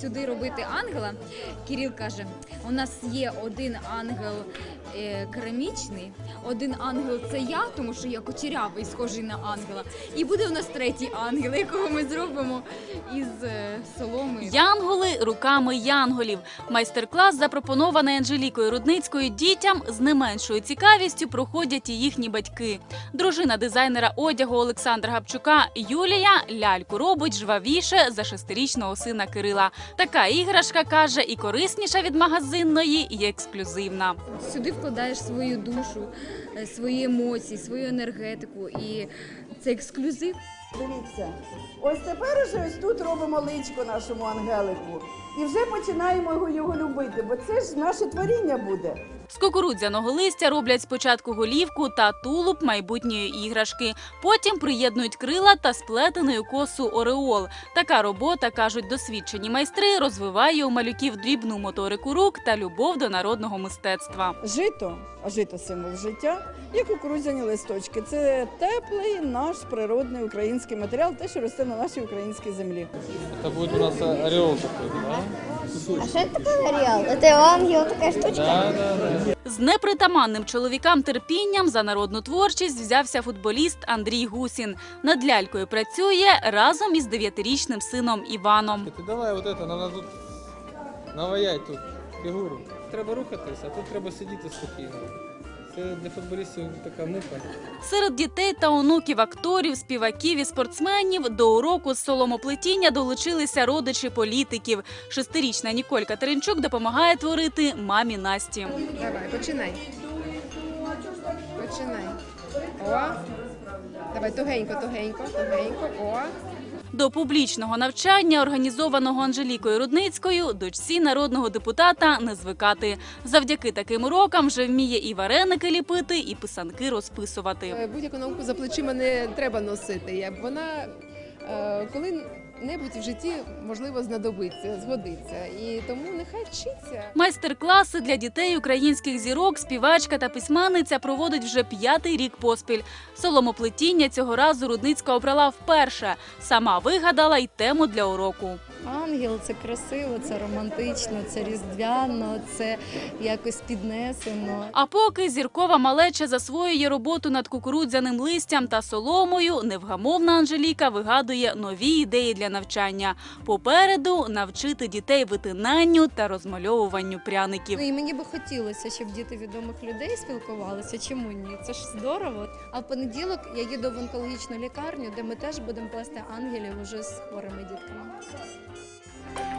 сюди робити ангела, Кирил каже: у нас є один ангел е, керамічний, один ангел це я, тому що я кучерявий, схожий на ангела. І буде у нас третій ангел, якого ми зробимо із е, соломи. Янголи руками янголів. Майстер-клас, запропонований Анжелікою Рудницькою дітям, з не меншою цікавістю проходять і їхні батьки. Дружина дизайнера одягу Олександра Гапчука Юлія ляльку робить жвавіше за шестирічного сина Кирила. Така іграшка каже і корисніша від магазинної, і ексклюзивна. Сюди вкладаєш свою душу, е, свої емоції, свою енергетику, і це ексклюзив. Дивіться, ось тепер уже ось тут робимо личко нашому ангелику. І вже починаємо його, його любити, бо це ж наше творіння буде. З кукурудзяного листя роблять спочатку голівку та тулуб майбутньої іграшки. Потім приєднують крила та сплетеної косу ореол. Така робота, кажуть досвідчені майстри, розвиває у малюків дрібну моторику рук та любов до народного мистецтва. Жито, а жито символ життя, і кукурудзяні листочки. Це теплий наш природний український матеріал, те, що росте на нашій українській землі. Это будет у нас ореол такой, да? А что это такое Ариал? Это ангел, такая штучка? Да, да, да. З непритаманним чоловікам терпінням за народну творчість взявся футболіст Андрій Гусін. Над лялькою працює разом із дев'ятирічним сином Іваном. Ти давай вот это, нам надо тут наваять тут фігуру. Треба рухатись, а тут треба сидіти спокійно. Це для футболістів така мука. Серед дітей та онуків акторів, співаків і спортсменів до уроку з соломоплетіння долучилися родичі політиків. Шестирічна Ніколь Катеринчук допомагає творити мамі Насті. Давай, починай. Починай. О. Давай тугенько, тугенько, тугенько. О. До публічного навчання, організованого Анжелікою Рудницькою, дочці народного депутата не звикати. Завдяки таким урокам вже вміє і вареники ліпити, і писанки розписувати. Е, Будь-яку науку за плечима не треба носити. Вона коли-небудь в житті можливо знадобиться, згодиться. І тому нехай вчиться. Майстер-класи для дітей українських зірок, співачка та письменниця проводить вже п'ятий рік поспіль. Соломоплетіння цього разу Рудницька обрала вперше. Сама вигадала й тему для уроку. Ангел це красиво, це романтично, це різдвяно, це якось піднесено. А поки зіркова малеча засвоює роботу над кукурудзяним листям та соломою, невгамовна Анжеліка вигадує нові ідеї для навчання. Попереду навчити дітей витинанню та розмальовуванню пряників. Ну і мені би хотілося, щоб діти відомих людей спілкувалися. Чому ні? Це ж здорово. А в понеділок я їду в онкологічну лікарню, де ми теж будемо плести ангелів уже з хворими дітками. Yes.